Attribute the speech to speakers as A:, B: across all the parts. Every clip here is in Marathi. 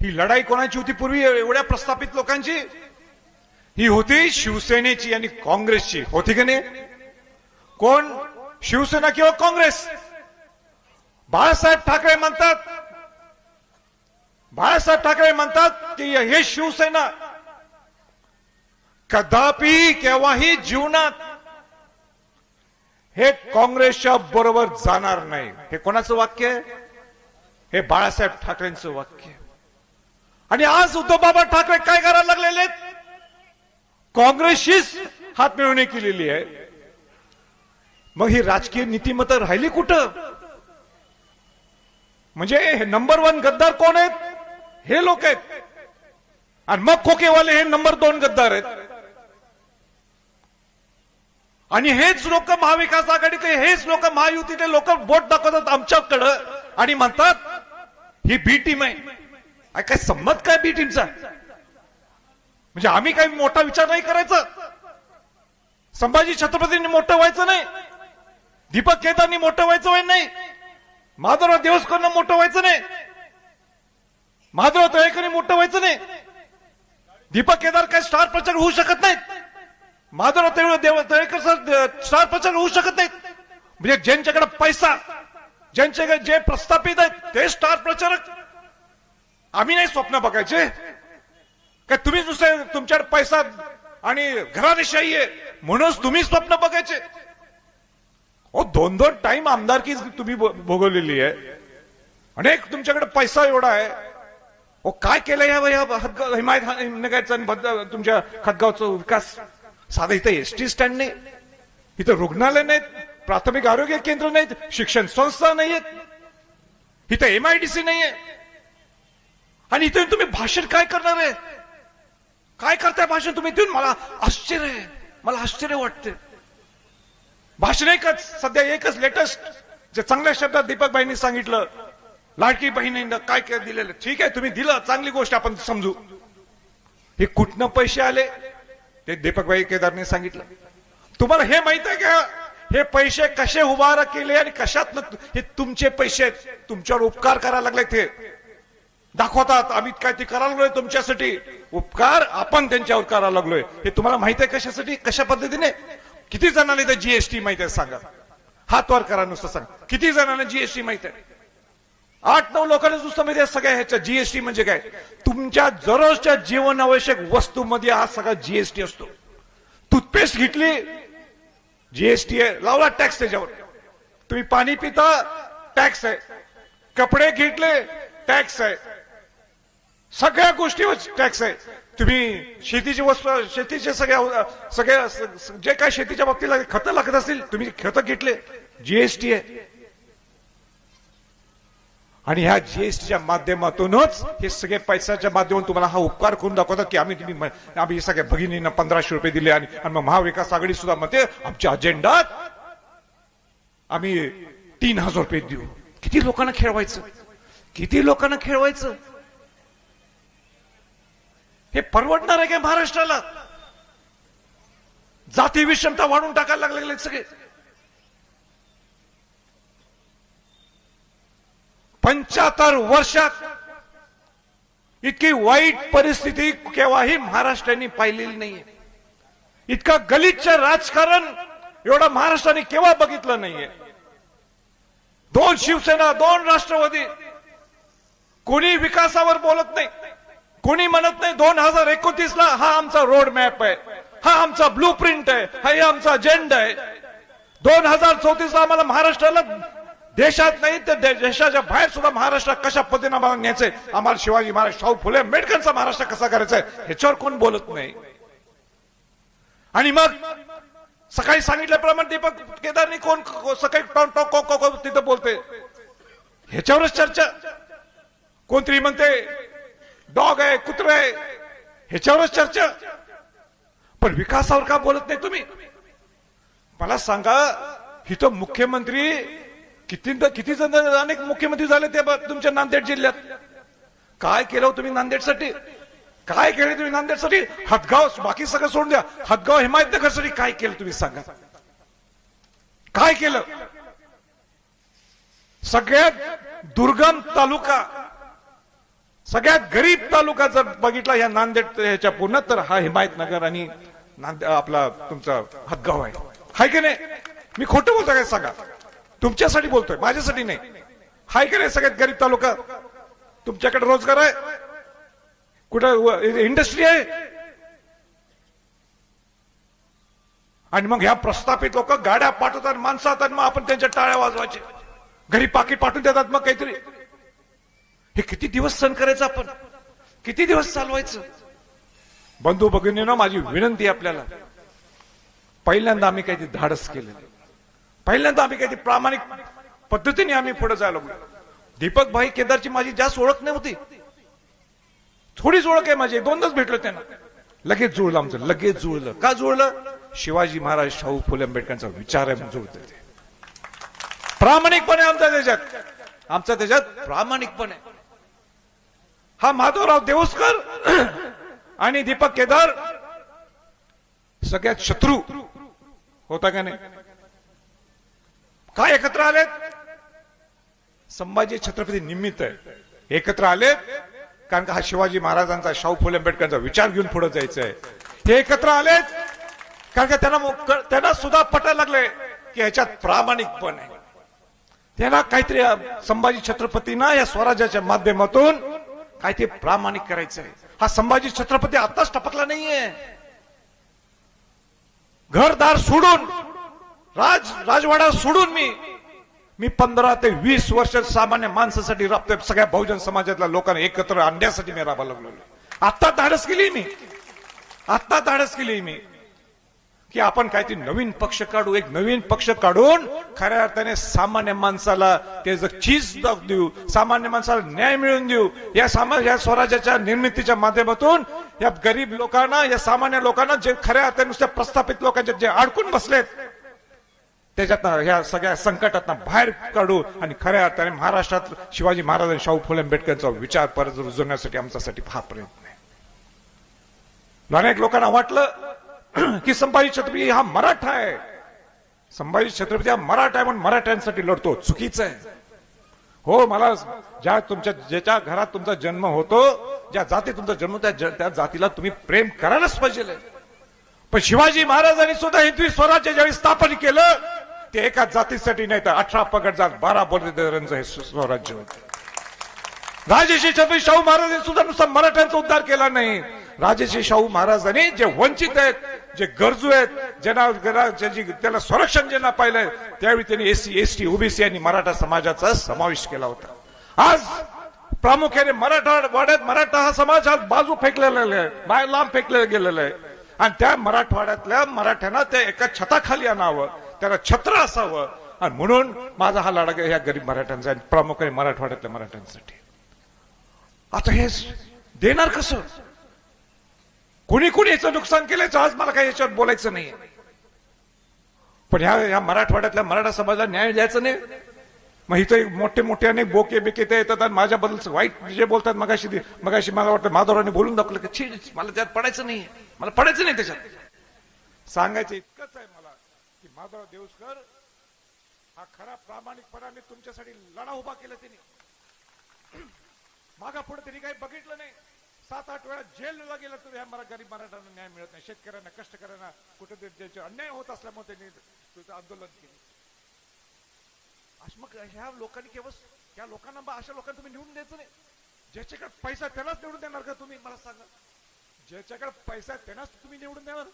A: ही लढाई कोणाची होती पूर्वी? एवढ्या प्रस्थापित लोकांची? ही होती शिवसेनेची आणि काँग्रेसची. होती की नाही? कोण? शिवसेना किंवा काँग्रेस? बाळासाहेब ठाकरे म्हणतात बाळासाहेब ठाकरे म्हणतात की हे शिवसेना कदापि केव्हाही जीवनात हे काँग्रेसच्या बरोबर जाणार नाही. हे कोणाचं वाक्य आहे? हे बाळासाहेब ठाकरेंचं वाक्य. आणि आज उद्धव बाबा ठाकरे काय करायला लागलेले आहेत? काँग्रेसशीच हात मिळवणी केलेली आहे. मग ही राजकीय नीतिमत्ता राहिली कुठं? म्हणजे हे नंबर वन गद्दार कोण आहेत? हे लोक आहेत. आणि मग खोकेवाले हे नंबर दोन गद्दार आहेत. आणि हेच लोक महाविकास आघाडीचे हेच लोक महायुतीचे लोक बोट दाखवतात आमच्याकडं आणि म्हणतात ही बी टीम आहे. काय संमत काय बी टीमचा म्हणजे आम्ही काही मोठा विचार नाही करायचा. संभाजी छत्रपतींनी मोठं व्हायचं नाही. दीपक केदारनी मोठं व्हायचं व्हाय नाही. माधवराव देवस्करनं मोठं व्हायचं नाही. माधवराव तळेकरनी मोठं व्हायचं नाही. दीपक केदार काय स्टार प्रचार होऊ शकत नाहीत. माधवराव देव तळेकर स्टार प्रचार होऊ शकत नाहीत. म्हणजे ज्यांच्याकडे पैसा ज्यांच्याकडे जे प्रस्थापित आहेत ते स्टार प्रचारक. आम्ही नाही स्वप्न बघायचे. काय तुम्ही नुसते तुमच्याकडे पैसा आणि घराणेशाही आहे म्हणूनच तुम्ही स्वप्न बघायचे. ओ दोन दोन टाइम आमदारकी तुम्ही भोगवलेली आहे. अनेक तुमच्याकडे पैसा एवढा आहे. ओ काय केलं या हदगाव हिमायत आणि तुमच्या खतगावचा विकास? साधा इथं एस टी स्टँड नाही इथं रुग्णालय नाहीत. प्राथमिक आरोग्य केंद्र नाहीत शिक्षण संस्था नाहीयेत. इथं एमआयडीसी नाहीये. आणि इथं तुम्ही भाषण काय करणार आहे? काय करताय भाषण तुम्ही? इथून मला आश्चर्य आहे. मला आश्चर्य वाटते भाषण एकच सध्या एकच लेटेस्ट जे चांगल्या शब्दात दीपक बाईंनी सांगितलं लाडकी बहिणीनं काय काय दिलेलं? ठीक आहे तुम्ही दिलं चांगली गोष्ट आपण समजू. हे कुठनं पैसे आले? ते दीपक भाई केदारने सांगितलं. तुम्हाला हे माहीत आहे का? हे पैसे कसे उभार केले आणि कशात हे तुमचे पैसे आहेत तुमच्यावर उपकार करायला लागले ते दाखवतात. आम्ही काय ते करायला लागलोय तुमच्यासाठी? उपकार आपण त्यांच्यावर करायला लागलोय. हे तुम्हाला माहीत आहे कशासाठी? कशा पद्धतीने? किती जणांना इथं जीएसटी माहीत आहे सांगा. हात वर करा नुसतं सांगा. किती जणांना जीएसटी माहीत आहे? आठ नऊ लोकांना नुसतं माहिती आहे सगळ्या ह्याच्या जीएसटी म्हणजे काय? तुमच्या दररोजच्या जीवन आवश्यक वस्तूमध्ये हा सगळा जीएसटी असतो. टूथपेस्ट घेतली जीएसटी आहे. लावला टॅक्स त्याच्यावर. तुम्ही पाणी पिता टॅक्स आहे. कपडे घेतले टॅक्स आहे. सगळ्या गोष्टीवर टॅक्स आहे. तुम्ही शेतीची वस्तू शेतीचे सगळ्या सगळ्या जे काय शेतीच्या बाबतीला खतं लागत असतील तुम्ही खतं घेतले. जीएसटी आहे. आणि ह्या जीएसटीच्या माध्यमातूनच हे सगळे पैशाच्या माध्यमातून तुम्हाला हा उपकार करून दाखवतात की आम्ही तुम्ही आम्ही सगळ्या भगिनींना पंधराशे रुपये दिले आणि मग महाविकास आघाडी सुद्धा म्हणते आमच्या अजेंडात आम्ही तीन हजार रुपये देऊ. किती लोकांना खेळवायचं? किती लोकांना खेळवायचं? हे परवडणार आहे का महाराष्ट्राला? जाती विषमता वाढून टाकायला लागले सगळे. पंच्याहत्तर वर्षात इतकी वाईट परिस्थिती केव्हाही महाराष्ट्राने पाहिलेली नाहीये. इतकं गलिच्छ राजकारण एवढं महाराष्ट्राने केव्हा बघितलं नाहीये. दोन शिवसेना दोन राष्ट्रवादी कोणी विकासावर बोलत नाही कोणी म्हणत नाही दोन हजार एकोणतीस ला हा आमचा रोड मॅप आहे हा आमचा ब्लू प्रिंट आहे हा आमचा अजेंडा आहे. दोन हजार चौतीस ला आम्हाला महाराष्ट्राला देशात नाही तर देशाच्या बाहेर सुद्धा महाराष्ट्र कशा पद्धतीने आम्हाला न्यायचंय आम्हाला शिवाजी महाराज शाहू फुले आंबेडकरचा महाराष्ट्र कसा करायचा आहे? ह्याच्यावर कोण बोलत नाही. आणि मग सकाळी सांगितल्याप्रमाणे दीपक केदारनी कोण सकाळी टॉक तिथं बोलते. ह्याच्यावरच चर्चा. कोणतरी म्हणते डॉग आहे कुत्र आहे. ह्याच्यावरच चर्चा. पण विकासावर का बोलत नाही तुम्ही? मला सांगा इथं मुख्यमंत्री किती किती जण अनेक मुख्यमंत्री झाले ते ब- तुमच्या नांदेड जिल्ह्यात. काय केलं हो तुम्ही नांदेडसाठी? काय केलं तुम्ही नांदेडसाठी? हदगाव बाकी सगळं सोडून द्या. हदगाव हिमायतनगरसाठी काय केलं तुम्ही सांगा? काय केलं? सगळ्यात दुर्गम तालुका सगळ्यात गरीब तालुका जर बघितला या नांदेड ह्याच्या पूर्ण तर हा हिमायतनगर आणि नांदे आपला तुमचा हदगाव आहे. हाय की नाही? मी खोटं बोलतो काय सांगा? तुमच्यासाठी बोलतोय माझ्यासाठी नाही. हाय का नाही सगळ्यात गरीब तालुका? तुमच्याकडे रोजगार आहे? कुठं इंडस्ट्री आहे? आणि मग ह्या प्रस्थापित लोक गाड्या पाठवतात माणसं येतात मग आपण त्यांच्या टाळ्या वाजवायचे. घरी पाकिट पाठवून देतात मग काहीतरी. हे किती दिवस सण करायचं आपण? किती दिवस चालवायचं? बंधू भगिनीनं माझी विनंती आहे आपल्याला. पहिल्यांदा आम्ही काहीतरी धाडस केलेलं पहिल्यांदा आम्ही काहीतरी प्रामाणिक पद्धतीने आम्ही पुढे जायला लागलो. दीपक भाई केदारची माझी जास्त ओळख नव्हती थोडीच ओळख आहे माझी दोनदाच भेटलो त्यांना. लगेच जुळलं आमचं लगेच जुळलं. का जुळलं? शिवाजी महाराज शाहू फुले आंबेडकरांचा विचार आहे म्हणून ते. प्रामाणिकपणे आमचा त्याच्यात आमचा त्याच्यात प्रामाणिकपणे. हा माधवराव देऊसकर आणि दीपक केदार सगळ्यात शत्रू होता का नाही? काय एकत्र आलेत? संभाजी छत्रपती निमित्त आहे एकत्र आलेत कारण का हा शिवाजी महाराजांचा शाहू फुले आंबेडकरांचा विचार घेऊन पुढे जायचं आहे हे एकत्र आलेत कारण का त्यांना त्यांना सुद्धा पटायला लागले की ह्याच्यात प्रामाणिकपण आहे. त्यांना काहीतरी संभाजी छत्रपतींना या स्वराज्याच्या माध्यमातून काहीतरी प्रामाणिक करायचं आहे हा संभाजी छत्रपती आताच टपकला नाहीये. घरदार सोडून राज राजवाडा सोडून मी मी पंधरा ते वीस वर्ष सामान्य माणसासाठी राबतोय. सगळ्या बहुजन समाजातल्या लोकांना एकत्र आणण्यासाठी मी राबायला लागलो आत्ता धाडस केली मी. आत्ता धाडस केली मी. की आपण काहीतरी नवीन पक्ष काढू एक नवीन पक्ष काढून खऱ्या अर्थाने सामान्य माणसाला त्याचं चीज देऊ सामान्य माणसाला न्याय मिळवून देऊ या सामा या स्वराज्याच्या निर्मितीच्या माध्यमातून या गरीब लोकांना या सामान्य लोकांना जे खऱ्या अर्थाने नुसत्या प्रस्थापित लोकांच्या जे अडकून बसलेत त्याच्यातनं ह्या सगळ्या संकटातनं बाहेर काढू आणि खऱ्या अर्थाने महाराष्ट्रात शिवाजी महाराज आणि शाहू फुले आंबेडकरचा विचार परत रुजवण्यासाठी आमच्यासाठी हा प्रयत्न आहे. अनेक लोकांना वाटलं की संभाजी छत्रपती हा मराठा आहे. संभाजी छत्रपती हा मराठा आहे म्हणून मराठ्यांसाठी लढतो. चुकीचं आहे. हो मला ज्या तुमच्या ज्याच्या घरात तुमचा जन्म होतो ज्या जाती तुमचा जन्म त्या त्या जातीला तुम्ही प्रेम करायलाच पाहिजे. पण शिवाजी महाराजांनी सुद्धा हिंदवी स्वराज्य ज्यावेळी स्थापन केलं ते एका जातीसाठी नाही तर अठरा पगड जात बारा बोलदारांचं हे स्वराज्य होतं. राजेश्री छत्रपती शाहू महाराजांनी सुद्धा नुसता मराठ्यांचा उद्धार केला नाही. राजेश्री शाहू महाराजांनी जे वंचित आहेत जे गरजू आहेत ज्यांना ज्यांना- ज्यांची त्याला संरक्षण ज्यांना पाहिलंय त्यावेळी त्यांनी एससी एसटी ओबीसी आणि मराठा समाजाचा समावेश केला होता. आज प्रामुख्याने मराठा वाड्यात मराठा हा समाज आज बाजू फेकलेला आहे बाहेर लांब फेकलेला गेलेला आहे. आणि त्या मराठवाड्यातल्या मराठ्यांना त्या एका छताखाली आणावं. त्याला छत्र असावं. आणि म्हणून माझा हा लढा ह्या गरीब मराठ्यांचा आणि प्रामुख्याने मराठवाड्यातल्या मराठ्यांसाठी. आता हे देणार कसं? कोणी कोणी याचं नुकसान केल्याचं आज मला काही याच्यावर बोलायचं नाही पण ह्या ह्या मराठवाड्यातल्या मराठा समाजाला न्याय द्यायचा नाही. मग इथं मोठे मोठे अनेक बोके बिके ते येतात आणि माझ्याबद्दल वाईट जे बोलतात मगाशी मगाशी मला वाटतं माधवराने बोलून दाखवलं की छी मला त्यात पडायचं नाही मला पडायचं नाही त्याच्यात. सांगायचं इतकंच आहे माधव की देऊसकर हा खरा प्रामाणिकपणाने तुमच्यासाठी लढा उभा केला त्यांनी मागा पुढे त्यांनी काही बघितलं नाही. सात आठ वेळा जेलला गेलं तर ह्या मला गरीब मराठ्यांना न्याय मिळत नाही. शेतकऱ्यांना कष्टकऱ्यांना कुठेतरी त्यांचे अन्याय होत असल्यामुळे त्यांनी तुझं आंदोलन केलं. असं मग ह्या लोकांनी केवळ त्या लोकांना बा अशा लोकांना तुम्ही निवडून द्यायचं नाही. ज्याच्याकडे पैसा त्यालाच निवडून देणार का तुम्ही? मला सांगा. ज्याच्याकडे पैसा त्यांनाच तुम्ही निवडून देणार?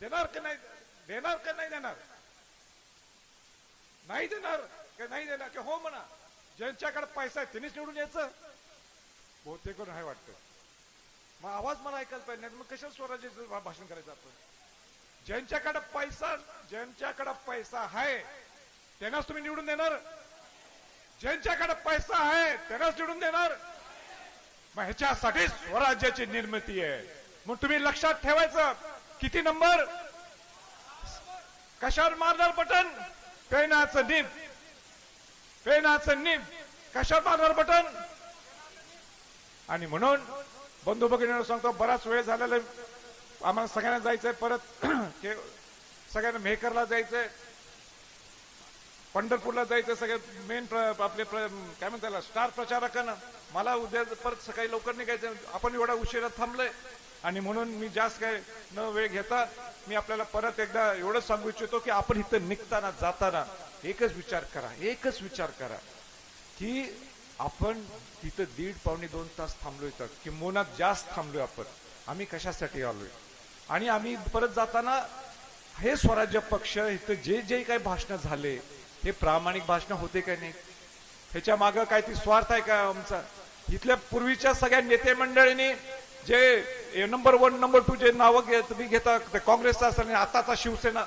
A: देणार का नाही? देणार का नाही देणार? नाही देणार का नाही देणार? की हो म्हणा. ज्यांच्याकडे पैसा आहे त्यांनीच निवडून यायचं. बहुतेक करून आहे वाटतं. मग आवाज मला ऐकायला पाहिजे नाही मग कशाला स्वराज्य भाषण करायचं आपण? ज्यांच्याकडे पैसा ज्यांच्याकडे पैसा आहे त्यांनाच तुम्ही निवडून देणार. ज्यांच्याकडे पैसा आहे त्यांनाच निवडून देणार. मग ह्याच्यासाठी स्वराज्याची निर्मिती आहे. मग तुम्ही लक्षात ठेवायचं किती नंबर? कशावर मारणार बटन? पेनाचं निम. पेनाचं निम. कशावर मारणार बटन? आणि म्हणून बंधू भगिनींना सांगतो बराच वेळ झालेला आम्हाला सगळ्यांना जायचंय परत सगळ्यांना मेहकरला जायचंय. पंढरपूरला जायचं सगळे मेन आपले काय म्हणतात स्टार प्रचारकांना. मला उद्या परत सकाळी लवकर निघायचं आपण एवढा उशिरा थांबलोय. आणि म्हणून मी जास्त काय न वेळ घेता मी आपल्याला परत एकदा एवढं सांगू इच्छितो की आपण इथं निघताना जाताना एकच विचार करा एकच विचार करा की आपण तिथं दीड पावणे दोन तास थांबलो इथं किंबहुना जास्त थांबलोय आपण. आम्ही कशासाठी आलोय? आणि आम्ही परत जाताना हे स्वराज्य पक्ष इथं जे जे काही भाषण झाले हे प्रामाणिक भाषण होते का नाही? ह्याच्या मागं काय ती स्वार्थ आहे का आमचा? इथल्या पूर्वीच्या सगळ्या नेते मंडळींनी जे नंबर वन नंबर टू जे नावं घे तुम्ही घेता ते काँग्रेसचा असेल आणि आताचा शिवसेना.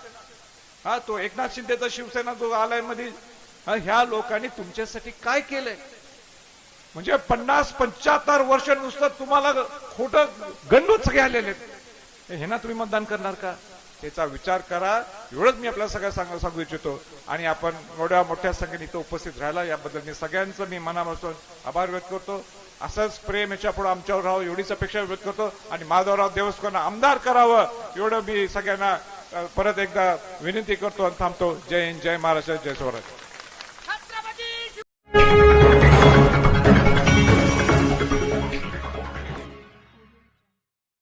A: हा तो एकनाथ शिंदेचा शिवसेना जो आलायमध्ये ह्या लोकांनी तुमच्यासाठी काय केलंय? म्हणजे पन्नास पंच्याहत्तर वर्ष नुसतं तुम्हाला खोटं गंडूच घ्यालेले आहेत. हे ना तुम्ही मतदान करणार का? याचा विचार करा. एवढंच मी आपल्याला सगळ्या सांग सांगू इच्छितो. आणि आपण एवढ्या मोठ्या संख्येने इथं उपस्थित राहिला. याबद्दल मी सगळ्यांचं मी मनापासून आभार व्यक्त करतो. असंच प्रेम याच्यापुढे आमच्यावर राहावं एवढीच अपेक्षा व्यक्त करतो. आणि माधवराव देवस्कोना आमदार करावं एवढं मी सगळ्यांना परत एकदा विनंती करतो आणि थांबतो. जय हिंद जय महाराष्ट्र जय स्वराज